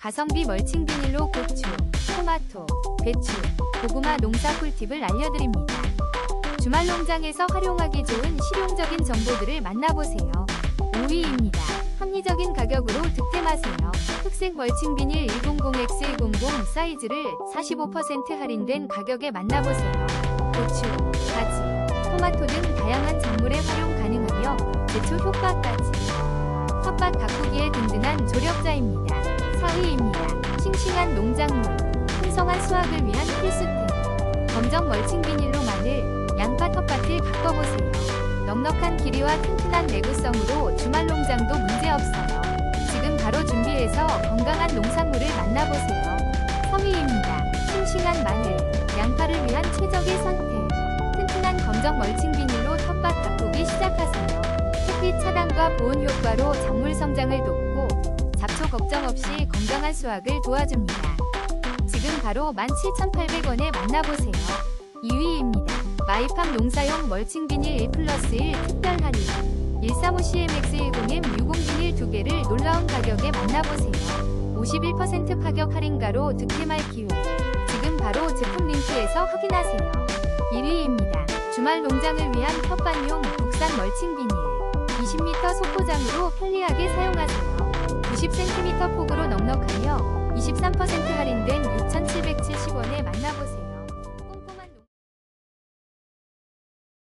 가성비 멀칭 비닐로 고추, 토마토, 배추, 고구마 농사 꿀팁을 알려드립니다. 주말 농장에서 활용하기 좋은 실용적인 정보들을 만나보세요. 5위입니다. 합리적인 가격으로 득템하세요. 흑색 멀칭 비닐 100X100 사이즈를 45% 할인된 가격에 만나보세요. 고추, 가지, 토마토 등 다양한 작물에 활용 가능하며 제초 효과까지. 텃밭 가꾸기에 든든한 조력자입니다. 4위입니다. 싱싱한 농작물, 풍성한 수확을 위한 필수템. 검정 멀칭 비닐로 마늘, 양파 텃밭을 가꿔보세요. 넉넉한 길이와 튼튼한 내구성으로 주말 농장도 문제없어요. 지금 바로 준비해서 건강한 농산물을 만나보세요. 3위입니다. 싱싱한 마늘, 양파를 위한 최적의 선택. 튼튼한 검정 멀칭 비닐로 텃밭 가꾸기 시작하세요. 햇빛 차단과 보온 효과로 작물 성장을 돕고 걱정 없이 건강한 수확을 도와줍니다. 지금 바로 17,800원에 만나보세요. 2위입니다. 마이팜 농사용 멀칭 비닐 1 플러스 1 특별 할인 135CMX10M 60비닐 2개를 놀라운 가격에 만나보세요. 51% 파격 할인가로 득템할 기회. 지금 바로 제품 링크에서 확인하세요. 1위입니다. 주말 농장을 위한 텃밭용 국산 멀칭 비닐 20m 소포장으로 편리하게 사용하세요. 90cm 폭으로 넉넉하며 23% 할인된 6,770원에 만나보세요.